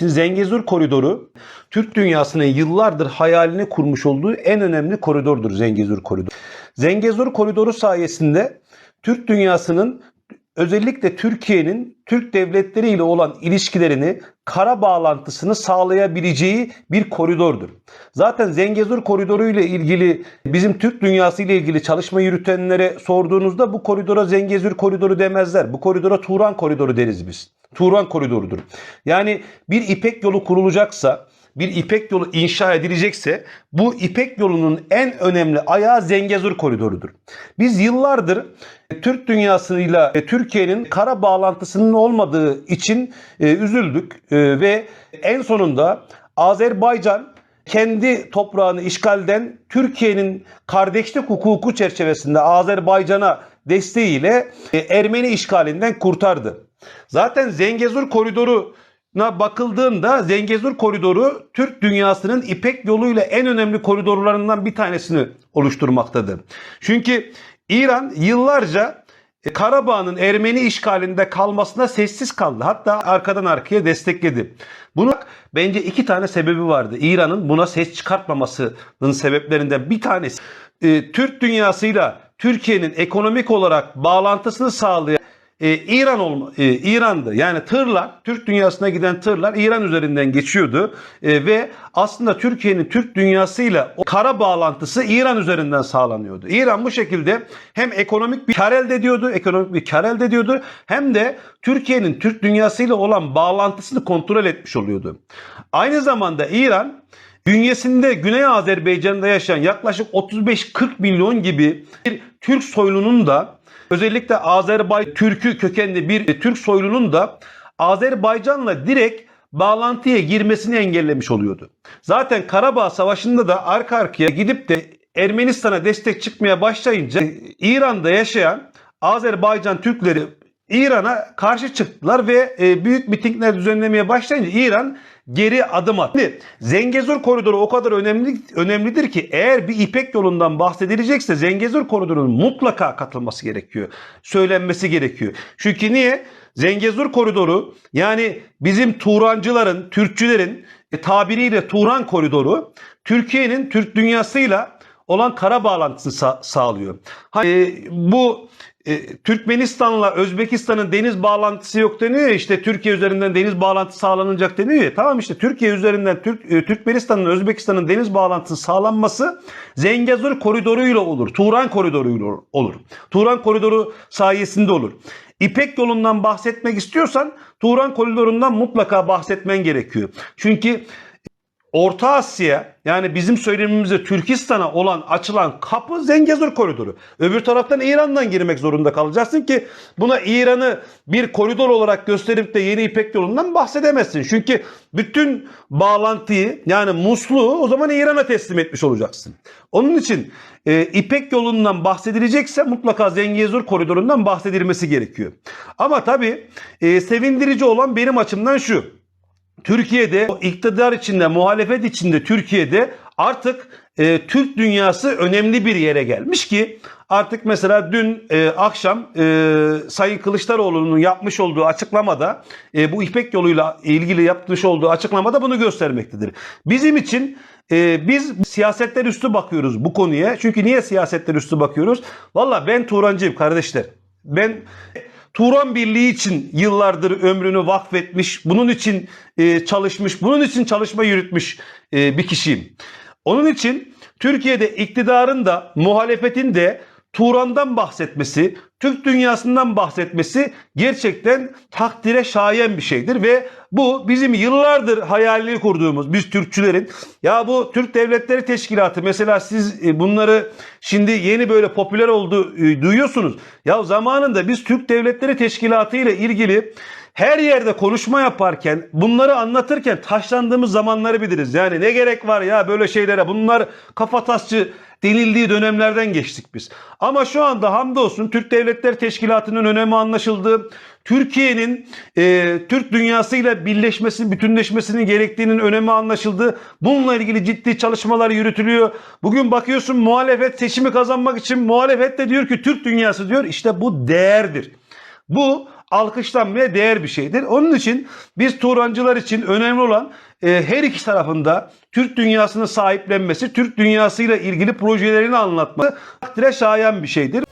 Şimdi Zengezur Koridoru Türk dünyasının yıllardır hayalini kurmuş olduğu en önemli koridordur Zengezur Koridoru. Zengezur Koridoru sayesinde Türk dünyasının özellikle Türkiye'nin Türk devletleriyle olan ilişkilerini kara bağlantısını sağlayabileceği bir koridordur. Zaten Zengezur Koridoru ile ilgili bizim Türk dünyası ile ilgili çalışma yürütenlere sorduğunuzda bu koridora Zengezur Koridoru demezler. Bu koridora Turan Koridoru deriz biz. Turan Koridoru'dur. Yani bir İpek yolu kurulacaksa bir İpek yolu inşa edilecekse bu İpek yolunun en önemli ayağı Zengezur koridorudur. Biz yıllardır Türk dünyasıyla Türkiye'nin kara bağlantısının olmadığı için e, üzüldük E, ve en sonunda Azerbaycan kendi toprağını işgalden Türkiye'nin kardeşlik hukuku çerçevesinde Azerbaycan'a desteğiyle e, Ermeni işgalinden kurtardı. Zaten Zengezur koridoru bakıldığında Zengezur koridoru Türk dünyasının İpek yoluyla en önemli koridorlarından bir tanesini oluşturmaktadır. Çünkü İran yıllarca e, Karabağ'ın Ermeni işgalinde kalmasına sessiz kaldı. Hatta arkadan arkaya destekledi. Bunun bence iki tane sebebi vardı. İran'ın buna ses çıkartmamasının sebeplerinden bir tanesi. e, Türk dünyasıyla Türkiye'nin ekonomik olarak bağlantısını sağlayan e, İran olma, e, İran'dı. Yani tırlar, Türk dünyasına giden tırlar İran üzerinden geçiyordu E, ve aslında Türkiye'nin Türk dünyasıyla o kara bağlantısı İran üzerinden sağlanıyordu. İran bu şekilde hem ekonomik bir kar elde ediyordu, ekonomik bir kar elde ediyordu hem de Türkiye'nin Türk dünyasıyla olan bağlantısını kontrol etmiş oluyordu. Aynı zamanda İran bünyesinde Güney Azerbaycan'da yaşayan yaklaşık 35-40 milyon gibi bir Türk soylunun da özellikle Azerbaycan Türkü kökenli bir Türk soylunun da Azerbaycan'la direkt bağlantıya girmesini engellemiş oluyordu. Zaten Karabağ Savaşı'nda da arka arkaya gidip de Ermenistan'a destek çıkmaya başlayınca İran'da yaşayan Azerbaycan Türkleri İran'a karşı çıktılar ve e, büyük mitingler düzenlemeye başlayınca İran geri adım attı. Şimdi Zengezur koridoru o kadar önemli önemlidir ki eğer bir İpek yolundan bahsedilecekse Zengezur koridorunun mutlaka katılması gerekiyor. Söylenmesi gerekiyor. Çünkü niye? Zengezur koridoru yani bizim Turancıların, Türkçülerin e, tabiriyle Turan koridoru Türkiye'nin Türk dünyasıyla olan kara bağlantısını sa- sağlıyor. Hani bu e, Türkmenistan'la Özbekistan'ın deniz bağlantısı yok deniyor ya işte Türkiye üzerinden deniz bağlantısı sağlanacak deniyor ya. Tamam işte Türkiye üzerinden Türk, e, Türkmenistan'ın Özbekistan'ın deniz bağlantısı sağlanması Zengezur koridoruyla olur. Turan koridoruyla olur. Turan koridoru sayesinde olur. İpek yolundan bahsetmek istiyorsan Turan koridorundan mutlaka bahsetmen gerekiyor. Çünkü Orta Asya yani bizim söylemimizde Türkistan'a olan açılan kapı Zengezur koridoru. Öbür taraftan İran'dan girmek zorunda kalacaksın ki buna İran'ı bir koridor olarak gösterip de yeni İpek yolundan bahsedemezsin. Çünkü bütün bağlantıyı yani musluğu o zaman İran'a teslim etmiş olacaksın. Onun için e, İpek yolundan bahsedilecekse mutlaka Zengezur koridorundan bahsedilmesi gerekiyor. Ama tabii e, sevindirici olan benim açımdan şu. Türkiye'de iktidar içinde, muhalefet içinde Türkiye'de artık e, Türk dünyası önemli bir yere gelmiş ki artık mesela dün e, akşam e, Sayın Kılıçdaroğlu'nun yapmış olduğu açıklamada e, bu İpek yoluyla ilgili yapmış olduğu açıklamada bunu göstermektedir. Bizim için e, biz siyasetler üstü bakıyoruz bu konuya. Çünkü niye siyasetler üstü bakıyoruz? Valla ben Turancıyım kardeşler. Ben Turan Birliği için yıllardır ömrünü vakfetmiş, bunun için e, çalışmış, bunun için çalışma yürütmüş e, bir kişiyim. Onun için Türkiye'de iktidarın da muhalefetin de Turan'dan bahsetmesi, Türk dünyasından bahsetmesi gerçekten takdire şayan bir şeydir ve bu bizim yıllardır hayalini kurduğumuz biz Türkçülerin ya bu Türk Devletleri Teşkilatı mesela siz e, bunları şimdi yeni böyle popüler oldu e, duyuyorsunuz. Ya zamanında biz Türk Devletleri Teşkilatı ile ilgili her yerde konuşma yaparken bunları anlatırken taşlandığımız zamanları biliriz. Yani ne gerek var ya böyle şeylere bunlar kafatasçı denildiği dönemlerden geçtik biz. Ama şu anda hamdolsun Türk Devletleri Teşkilatı'nın önemi anlaşıldı. Türkiye'nin e, Türk dünyasıyla birleşmesi, bütünleşmesinin gerektiğinin önemi anlaşıldı. Bununla ilgili ciddi çalışmalar yürütülüyor. Bugün bakıyorsun muhalefet seçimi kazanmak için muhalefet de diyor ki Türk dünyası diyor. İşte bu değerdir. Bu alkışlanmaya değer bir şeydir. Onun için biz Turancılar için önemli olan e, her iki tarafında Türk dünyasını sahiplenmesi, Türk dünyasıyla ilgili projelerini anlatması takdire şayan bir şeydir.